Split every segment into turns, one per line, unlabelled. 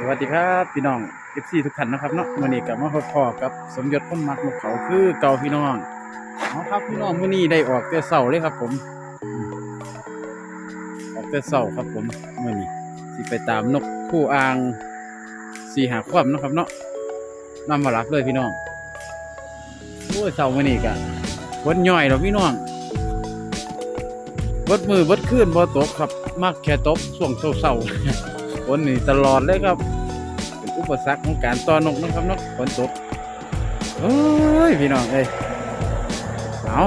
สวัสดีครับพี่น้อง FC ทุกท่านนะครับเนาะมื้อนี้ก็มาพบพอกับสมยศพ้นมักนกเขาคือเก่าพี่น้องเอาครับพี่น้องมื้อนี้ได้ออกแต่เช้าเลยครับ ผมออกแต่เช้าครับผมมื้อนี้สิไปตามนกคู่อ่างสีหาความนะครับเนาะนำมารับเลยพี่น้องโอ้ยเช้ามื้อนี้ก็ฝนย่อยแล้วพี่น้องเบดมือเบดคืนบ่ตกครับมักแค่ตกช่วงเช้าๆ ฝนนี่ตลอดเลยครับเป็นอุปสรรคของการต่อนนกนะครับเนาะฝนตกเอ้ยพี่น้องเอ้ยเอา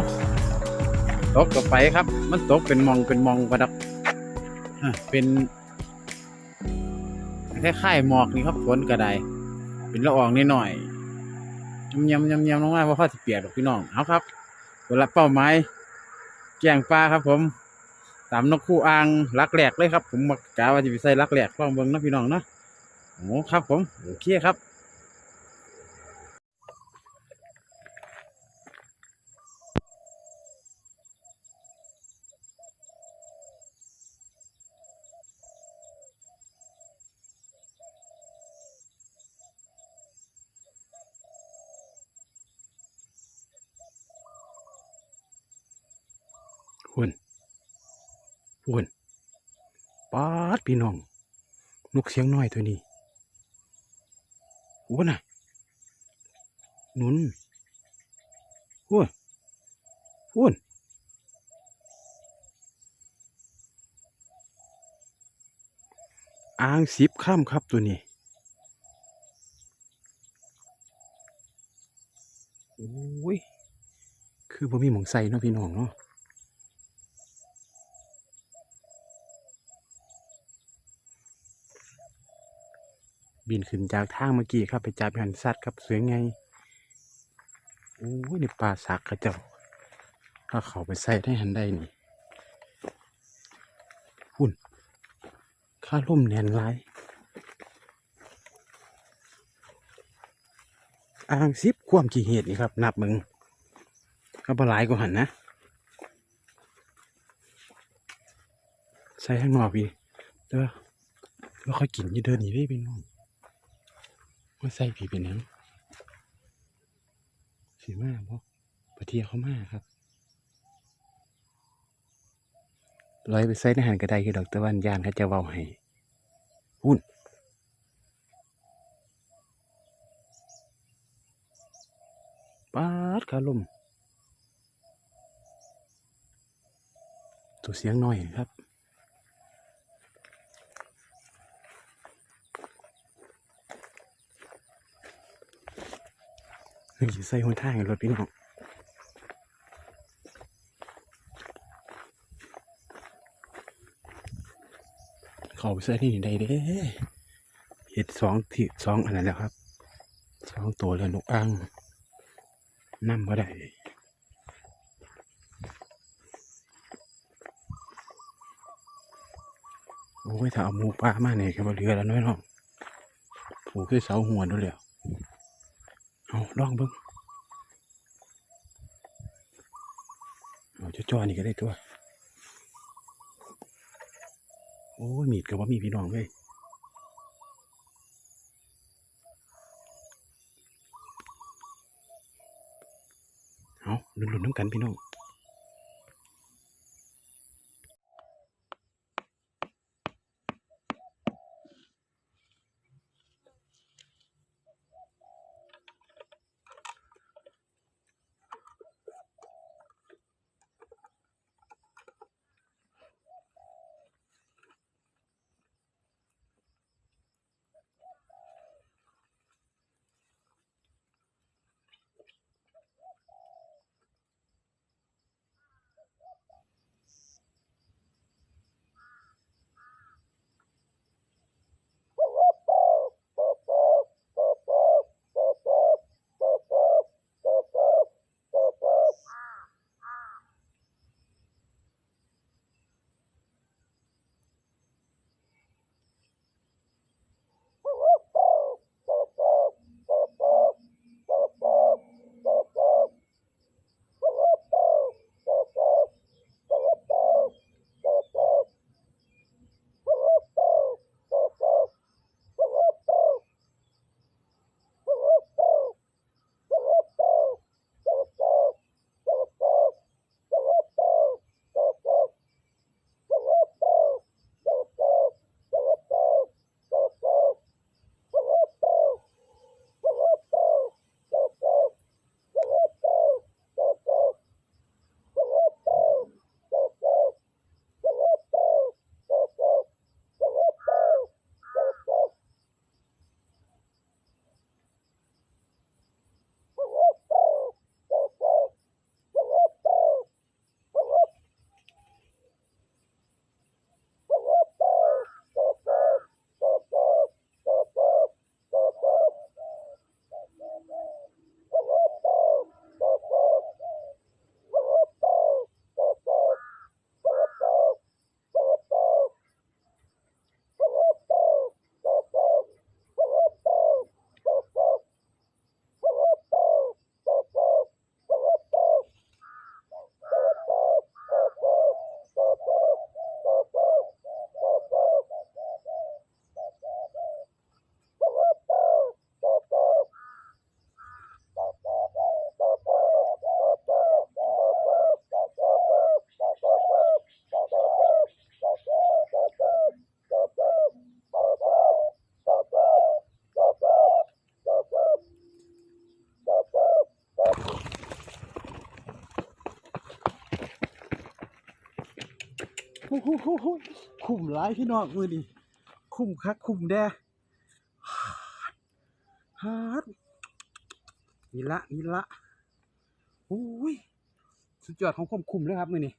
ตกก็ไปครับ มันตกเป็นมองเป็นมองประดับฮะเป็นคล้ายๆหมอกนี่ครับฝนก็ไดเป็นละอองนิดหน่อยยำยำยำยำลงมาว่าพ่อสิเปียกหรอกพี่น้องเอาครับตัวละเป้าหมายแกงปลาครับผม ตามนกคู่อ่างลักแหลกเลยครับ ผมมากะว่าจะไปใส่ลักแหลกลองเบิ่งนะพี่น้องเนาะโอ้ครับผมโอเคครับพุ่ นพุ่นป๊าดพี่น้อง นกเสียงน้อยตัวนี้โอ้น่ะหนุนพุ่นพุ่นอ่างสิบข้ามครับตัวนี้โอ้ย คือบ่มีหมองใส่เนาะพี่น้องเนาะ บินขึ้นจากทางเมื่อกี้ครับไปจับหันสัตว์ครับสวยไงโอ้ยในป่าสักกระเจ้าถ้าเขาไปใส่ได้หันได้นี่หุ่นข้าล่มแนนไรอ่างซิบความกี่เหตุนี่ครับ นับมึงก็บหลายกว่าหันนะ ใส่ข้างนอกพี่เด้อแล้วค่อยกินยี่เดินหนีได้พี่น้อง ว่าใส่ผีเป็นยังสีมาบ่ปะเทียเขามาครับลอยไปใส่ในหันกระไดคือดอกตะวันยานเขาจะเว้าให้หุ่นปาดขาลมตัวเสียงน้อยครับ นี่สิใส่หัวท่างให้รถพี่น้องเขาไปใส่ที่นี่ได้เด้เห็ดสองที่สองอันนั้นแล้วครับสองตัวแล้วนกอ่างนั่มาได้โอ้ยถ้าเอาหมูปลามาเนี่ยก็บ่เหลือแล้วน้อยน้องผูกคือเสาหัวด้วยแล้ว เอาลองเบิ้งเอาจะจ่อๆนี่ก็ได้ตัว โอ้ยมีดกับว่ามีพี่น้องเลยเอาหลุนๆน้ำกันพี่น้อง คุ้มหลายพี่น้องมือนี่คุ้มคักคุ้มแด่ฮาร์ดนี่ละนี่ละโอ้ยสุดยอดของความคุ้มเลยครับมือนี่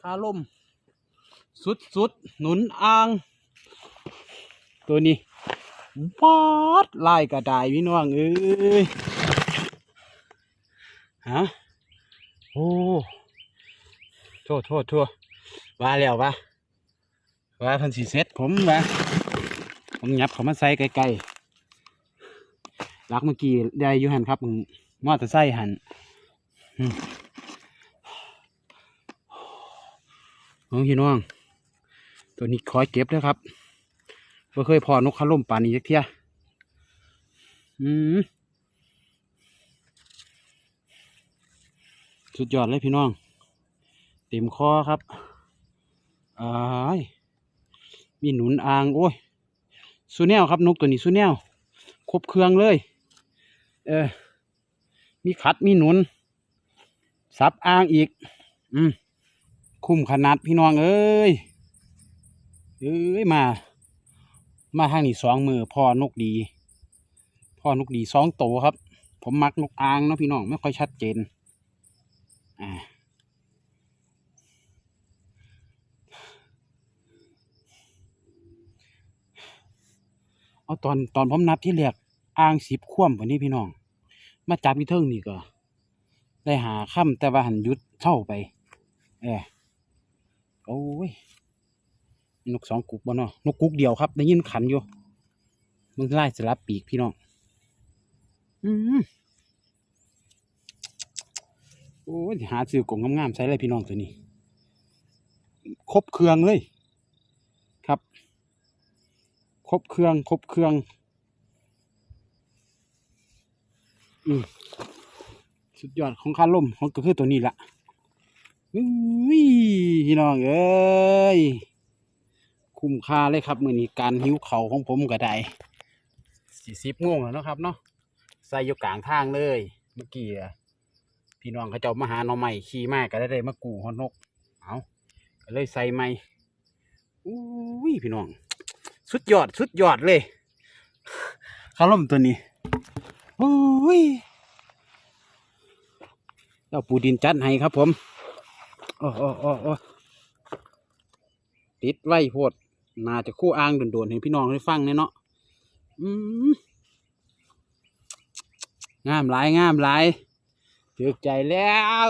คาลมสุดสุดหนุนอ่าง ตัวนี้ปาดลายกระดายพี่น้องเอ้ยฮะโอ้ โทษโทษโทษว่าแล้ววะว่าพันสีเซ็ตผมวะผมยับเขามาใส่ไกลๆลักเมื่อกี้ได้ยูหันครับมอเตอร์ไซค์หันอืมน้องพี่น้อง ตัวนี้คอยเก็บนะครับบ่เคยพอนกขาล่มป่านนี้จักเที่ยอืมสุดยอดเลยพี่น้อง เต็มคอครับอ้ายมีหนุนอ่าง โอ้ยสูแนวครับ นกตัวนี้สูแนว ครบเครื่องเลย เออ มีขัดมีหนุนซับอ่างอีก อืม คุ้มขนาดพี่น้องเอ้ย เอ้ย มา มาทางนี้สองมือพ่อนกดี พ่อนกดีสองโตวครับ ผมมักนกอ่างนะพี่น้อง ไม่ค่อยชัดเจน อ่า เอาตอนตอนผมนับที่แรกอ่างสิบคว่ำวันนี้พี่น้อง มาจับอีเทิงนี่ก็ ได้หาค่ำแต่ว่าหันยุดเท่าไป เออโอ้ยนกสองกุกบ่เนาะนกกุกเดียวครับ ได้ยินขันอยู่มึงไล่สลับปีกพี่น้อง อืมโอ้ยหาซื้อกล่องงามๆใส่เลยพี่น้องตัวนี้ ครบเครื่องเลย ครบเครื่องครบเครื่อง อืมสุดยอดของคาล่มของก็คือตัวนี้ละอุ้ยพี่น้องเอ้ย คุ้มค่าเลยครับมือนี้การหิวเขาของผมก็ได้สี่สิบโมงแล้วนะครับเนาะใส่อยู่กลางทางเลย เมื่อกี้พี่น้องเขาเจ้ามาหาหน่อใหม่ขี่มากก็ได้ได้มากูฮอนนก เอาก็เลยใส่ใหม่อุ้ยพี่น้อง สุดยอดสุดยอดเลยข้าวล่มตัวนี้โอ้ยเจ้าปูดินจัดให้ครับผมโอ้โอ้โอ้โอ้ติดไว้โพดน่าจะคู่อ้างโดนๆให้พี่น้องได้ฟังเนี่ยเนาะอืมงามหลายงามหลายถือใจแล้ว